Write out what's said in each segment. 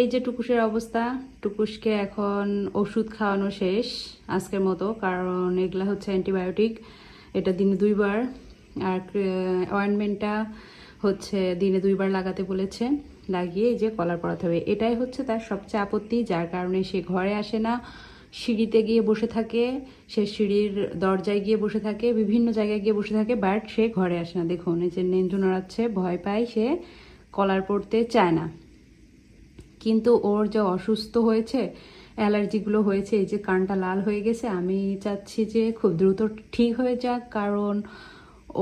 এই যে টুকুসের অবস্থা টুকুসকে এখন ওষুধ খাওয়ানো শেষ আজকের মতো, কারণ এগুলা হচ্ছে অ্যান্টিবায়োটিক। এটা দিনে দুইবার, আর অয়েনমেন্টটা হচ্ছে দিনে দুইবার লাগাতে বলেছে, লাগিয়ে এই যে কলার পড়াতে হবে। এটাই হচ্ছে তার সবচেয়ে আপত্তি, যার কারণে সে ঘরে আসে না, সিঁড়িতে গিয়ে বসে থাকে, সে সিঁড়ির দরজায় গিয়ে বসে থাকে, বিভিন্ন জায়গায় গিয়ে বসে থাকে, বাট সে ঘরে আসে না। দেখুন, এই যে নেঞ্জু নড়াচ্ছে, ভয় পায়, সে কলার পড়তে চায় না। কিন্তু ওর যে অসুস্থ হয়েছে, অ্যালার্জিগুলো হয়েছে, এই যে কানটা লাল হয়ে গেছে, আমি চাচ্ছি যে খুব দ্রুত ঠিক হয়ে যাক, কারণ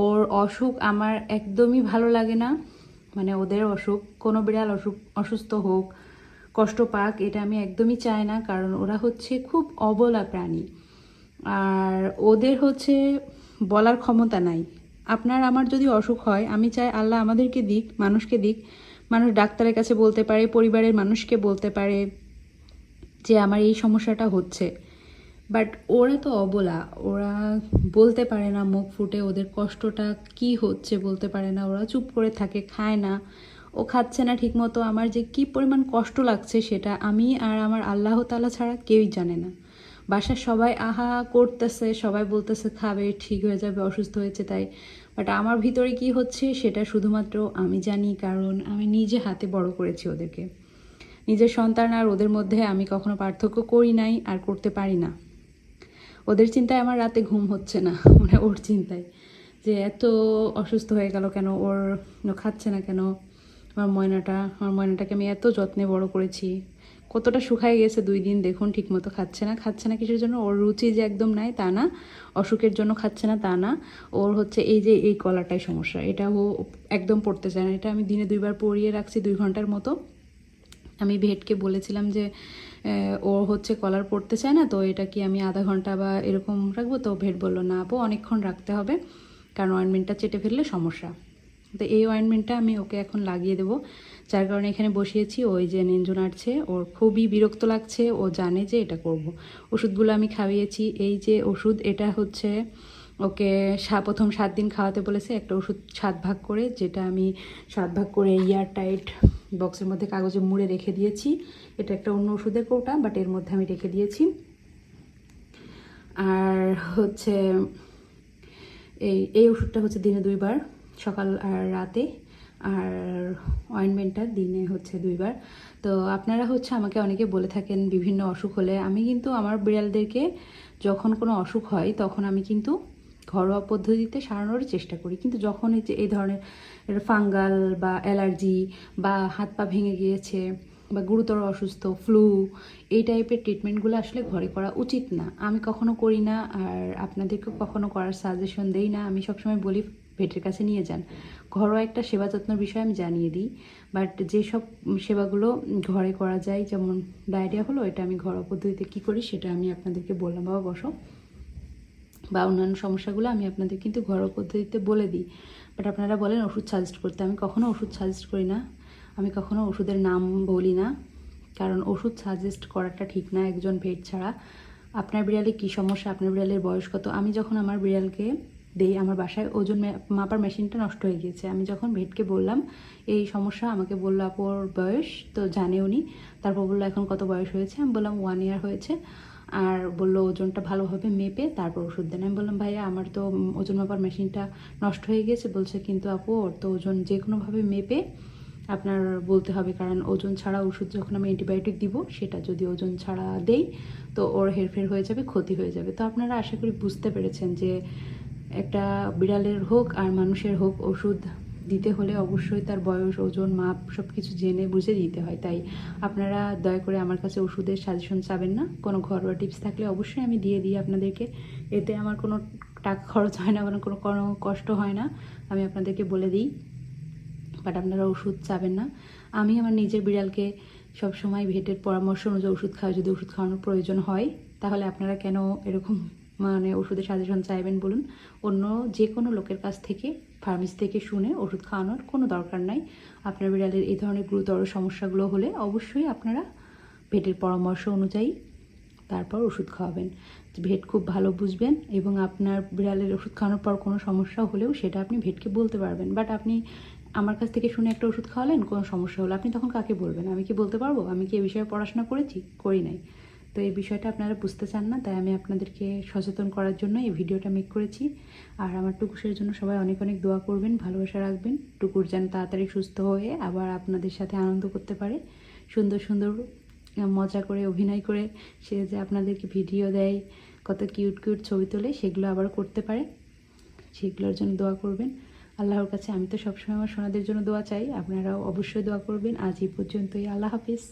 ওর অসুখ আমার একদমই ভালো লাগে না। মানে ওদের অসুখ, কোনো বিড়াল অসুখ, অসুস্থ হোক, কষ্ট পাক, এটা আমি একদমই চাই না, কারণ ওরা হচ্ছে খুব অবলা প্রাণী। আর ওদের হচ্ছে বলার ক্ষমতা নাই। আপনার, আমার যদি অসুখ হয়, আমি চাই আল্লাহ আমাদেরকে দিক, মানুষকে দিক। মানুষ ডাক্তারের কাছে বলতে পারে, পরিবারের মানুষকে বলতে পারে যে আমার এই সমস্যাটা হচ্ছে। বাট ওরা তো অবলা, ওরা বলতে পারে না মুখ ফুটে ওদের কষ্টটা কি হচ্ছে বলতে পারে না। ওরা চুপ করে থাকে, খায় না। ও খাচ্ছে না ঠিকমতো, আমার যে কি পরিমাণ কষ্ট লাগছে সেটা আমি আর আমার আল্লাহ তালা ছাড়া কেউই জানে না। বাসার সবাই আহা করতেছে, সবাই বলতেছে খাবে ঠিক হয়ে যাবে, অসুস্থ হয়েছে তাই। বাট আমার ভিতরে কি হচ্ছে সেটা শুধুমাত্র আমি জানি, কারণ আমি নিজে হাতে বড় করেছি ওদেরকে। নিজের সন্তান আর ওদের মধ্যে আমি কখনো পার্থক্য করি নাই আর করতে পারি না। ওদের চিন্তায় আমার রাতে ঘুম হচ্ছে না মানে ওর চিন্তায়। যে এত অসুস্থ হয়ে গেল কেন? ওর খাচ্ছে না কেন? আমার ময়নাটা, আমার ময়নাটাকে আমি এত যত্নে বড় করেছি। কতটা শুকায় গেছে দুই দিন দেখুন, ঠিকমতো খাচ্ছে না। খাচ্ছে না কিসের জন্য? ওর রুচি যে একদম নাই, তা না। অসুখের জন্য খাচ্ছে না, তা না। ওর হচ্ছে এই যে এই কলাটাই সমস্যা। এটা ও একদম পড়তে চায় না। এটা আমি দিনে দুইবার পরিয়ে রাখছি দুই ঘণ্টার মতো। আমি ভেটকে বলেছিলাম যে ও হচ্ছে কলার পড়তে চায় না, তো এটা কি আমি আধা ঘণ্টা বা এরকম রাখব? তো ভেট বলল, না আপু, অনেকক্ষণ রাখতে হবে। কারণ অয়েনমেন্টটা চেটে ফেললে সমস্যা। তো এই অয়েনমেন্টটা আমি ওকে এখন লাগিয়ে দেবো। যার কারণে এখানে বসিয়েছি ওই যে নেঞ্জু নাড়ছে ওর খুবই বিরক্ত লাগছে, ও জানে যে এটা করব। ওষুধগুলো আমি খাইয়েছি, এই যে ওষুধ, এটা হচ্ছে ওকে প্রথম সাত দিন খাওয়াতে বলেছে, একটা ওষুধ সাত ভাগ করে, যেটা আমি সাত ভাগ করে ইয়ার টাইট বক্সের মধ্যে কাগজে মুড়ে রেখে দিয়েছি। এটা একটা অন্য ওষুধের কৌটা বাট এর মধ্যে আমি রেখে দিয়েছি। আর হচ্ছে এই এই ওষুধটা হচ্ছে দিনে দুইবার। সকাল আর রাতে। আর অয়েনমেন্টটা দিনে হচ্ছে দুইবার। তো আপনারা হচ্ছে আমাকে অনেকে বলে থাকেন বিভিন্ন অসুখ হলে। আমি কিন্তু আমার বিড়ালদেরকে যখন কোনো অসুখ হয়, তখন আমি কিন্তু ঘরোয়া পদ্ধতিতে সারানোর চেষ্টা করি। কিন্তু যখন এই যে, এই ধরনের ফাঙ্গাল বা অ্যালার্জি বা হাত পা ভেঙে গিয়েছে বা গুরুতর অসুস্থ, ফ্লু, এই টাইপের ট্রিটমেন্টগুলো আসলে ঘরে করা উচিত না। আমি কখনো করি না, আর আপনাদেরকেও কখনো করার সাজেশন দেই না। আমি সবসময় বলি ভেটের কাছে নিয়ে যান। ঘরোয়া একটা সেবা যত্নের বিষয়ে আমি জানিয়ে দিই বাট যেসব সেবাগুলো ঘরে করা যায়, যেমন ডায়রিয়া হলো, এটা আমি ঘরোয়া পদ্ধতিতে কী করি সেটা আমি আপনাদেরকে বললাম, বাবা বসো। বা অন্যান্য সমস্যাগুলো আমি আপনাদের কিন্তু ঘরোয়া পদ্ধতিতে বলে দিই। বাট আপনারা বলেন ওষুধ সাজেস্ট করতে। আমি কখনও ওষুধ সাজেস্ট করি না। আমি কখনো ওষুধের নাম বলি না। কারণ ওষুধ সাজেস্ট করাটা ঠিক না একজন ভেট ছাড়া। আপনার বিড়ালে কী সমস্যা? আপনার বিড়ালের বয়স কত? আমি যখন আমার বিড়ালকে দেই আমার বাসায় ওজন মাপার মেশিনটা নষ্ট হয়ে গিয়েছে। আমি যখন ভেটকে বললাম, এই সমস্যা? আমাকে বলল আপু ওর বয়স? তো জানে উনি তারপর বলল, এখন কত বয়স হয়েছে? আমি বললাম, ওয়ান ইয়ার হয়েছে। আর বলল, ওজনটা ভালোভাবে মেপে তারপর ওষুধ দেন। আমি বললাম, ভাইয়া, আমার তো ওজন মাপার মেশিনটা নষ্ট হয়ে গেছে বলছে, কিন্তু আপু, ওর তো ওজন যে কোনোভাবে মেপে আপনার বলতে হবে। কারণ ওজন ছাড়া ওষুধ যখন আমি অ্যান্টিবায়োটিক দিব, সেটা যদি ওজন ছাড়া দেই, তো ওর হেরফের হয়ে যাবে, ক্ষতি হয়ে যাবে। তো আপনারা আশা করি বুঝতে পেরেছেন যে একটা বিড়ালের হোক আর মানুষের হোক ওষুধ দিতে হলে অবশ্যই তার বয়স, ওজন, মাপ সব কিছু জেনে বুঝে দিতে হয়। তাই আপনারা দয়া করে আমার কাছে ওষুধের সাজেশন চাবেন না। কোনো ঘরোয়া টিপস থাকলে অবশ্যই আমি দিয়ে দিই আপনাদেরকে। এতে আমার কোনো টাকা খরচ হয় না কোনো কোনো কোনো কষ্ট হয় না। আমি আপনাদেরকে বলে দিই। বাট আপনারা ওষুধ চাবেন না। আমি আমার নিজের বিড়ালকে সবসময় ভেটের পরামর্শ অনুযায়ী ওষুধ খাওয়া যদি ওষুধ খাওয়ানোর প্রয়োজন হয়, তাহলে আপনারা কেন এরকম মানে ওষুধের সাজেশন চাইবেন বলুন, অন্য যে কোনো লোকের কাছ থেকে ফার্মেসি থেকে শুনে ওষুধ খাওয়ানোর কোনো দরকার নাই। আপনার বিড়ালের এই ধরনের গুরুতর সমস্যাগুলো হলে অবশ্যই আপনারা ভেটের পরামর্শ অনুযায়ী তারপর ওষুধ খাওয়াবেন। ভেট খুব ভালো বুঝবেন এবং আপনার বিড়ালের ওষুধ খাওয়ানোর পর কোনো সমস্যা হলেও সেটা আপনি ভেটকে বলতে পারবেন। বাট আপনি আমার কাছ থেকে শুনে একটা ওষুধ খাওয়ালেন, কোনো সমস্যা হলো, আপনি তখন কাকে বলবেন? আমি কি বলতে পারব? আমি কি এ বিষয়ে পড়াশোনা করেছি? করি নাই। তো এই বিষয়টা আপনারা বুঝতে চান না, তাই আমি আপনাদেরকে সচেতন করার জন্য এই ভিডিওটা মেক করেছি। আর আমার টুকুসের জন্য সবাই অনেক অনেক দোয়া করবেন, ভালোবাসা রাখবেন। টুকুর যেন তাড়াতাড়ি সুস্থ হয়ে আবার আপনাদের সাথে আনন্দ করতে পারে। সুন্দর সুন্দর মজা করে, অভিনয় করে সে যে আপনাদেরকে ভিডিও দেয়, কত কিউট কিউট ছবি তোলে, সেগুলো আবার করতে পারে। সেগুলোর জন্য দোয়া করবেন। আল্লাহর কাছে আমি তো সবসময় আমার সোনাদের জন্য দোয়া চাই, আপনারাও অবশ্যই দোয়া করবেন। আজ এই পর্যন্তই, আল্লাহ হাফিজ।